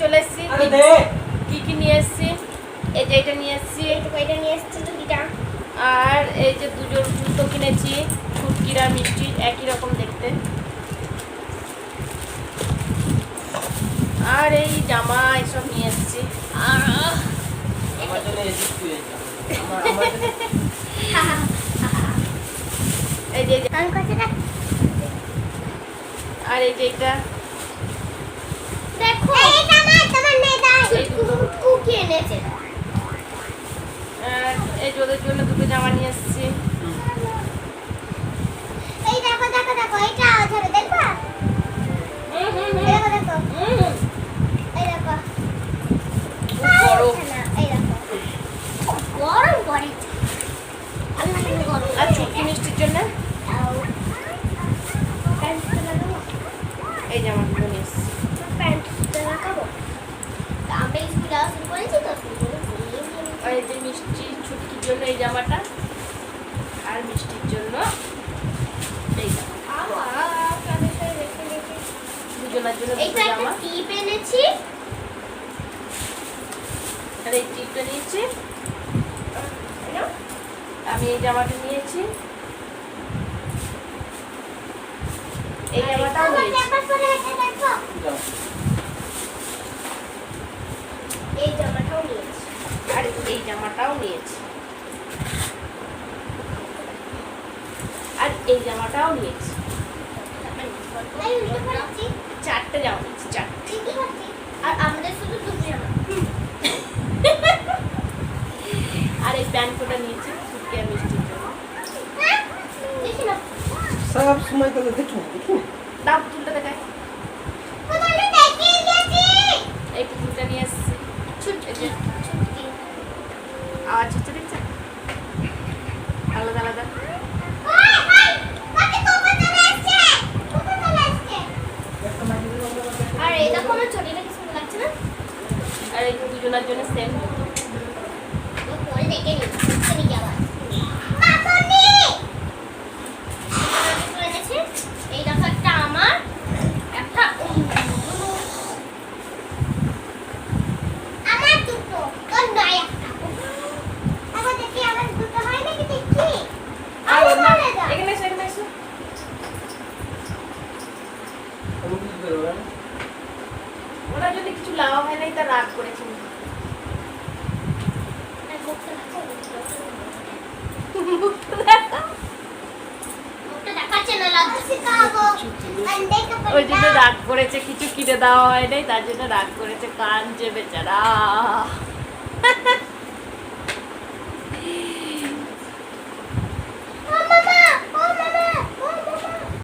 চলে এসেছি কি কি নিয়ে এসেছি? এই যে এটা নিয়ে এসেছি। এটা নিয়ে এসেছি টুকিটা আর এই যে দুজন জুতো কিনেছি ছুটকিরা মিষ্টি একই রকম দেখতে। আর এই জামা এসব নিয়ে এসেছি। এই যে আর এই যে এটা। দেখো ওদের জন্য দুটো জামা নিয়ে এসেছি। এই দেখো দেখো দেখো এইটা ধরে দেখবা? এই দেখো দেখো। এই দেখো। গরম এই দেখো। গরম পড়ে আর ছুটকি মিষ্টির জন্য আও। প্যান্টটা লাগাবো এই জামাগুলো নিয়ে এসেছি প্যান্টটা লাগাবো তা আমরা স্কুলে আসা শুরু করেছি তো শুরু করে আর এই যে মিষ্টি ছুটকির জন্য এই জামাটা আর মিষ্টির জন্য এই জামা। দুজনের জন্য দুটো জামা। টিপ এনেছি। আর এই টিপটা নিয়েছি। আমি এই জামাটা নিয়েছি। এই জামাটাও নিয়েছি। এই জামাটাও নিয়েছি। আর এই জামাটাও নিয়েছি আর এই জামাটাও নিয়েছি। চারটে জামা নিয়েছি চারটে। আর আমাদের শুধু দুটো জামা। আর এই প্যান্টটা কোটা নিয়েছি সুপিয়া আর মিষ্টির জন্য। হ্যাঁ দেখি না সব সময় তো দেখি দেখি দাম তুলতে দেখায় কোথায় দেখিয়ে গেছি এই পুতুলটা নিয়ে এসেছি ছুটকি এই যে ছুটকি আওয়াজ হচ্ছে দেখছেন আলাদা আলাদা ওই ওই কাকে কোপা চলে আসছে কোপা চলে আসছে আর এই দেখো আমার চটিটা কি সুন্দর লাগছে না আর এই দুজনের জন্য সেম ও পরে ওর যদি কিছু লাভা হয় নাই তা রাগ করেছে আর মুখটা দেখো, মুখটা দেখো। মুখটা দেখাচ্ছে না লাগছে শিখাবো আন্ডে কা ওই জন্য রাগ করেছে কিছু কিনে দেওয়া হয় নাই তার জন্য রাগ করেছে কান যে বেচারা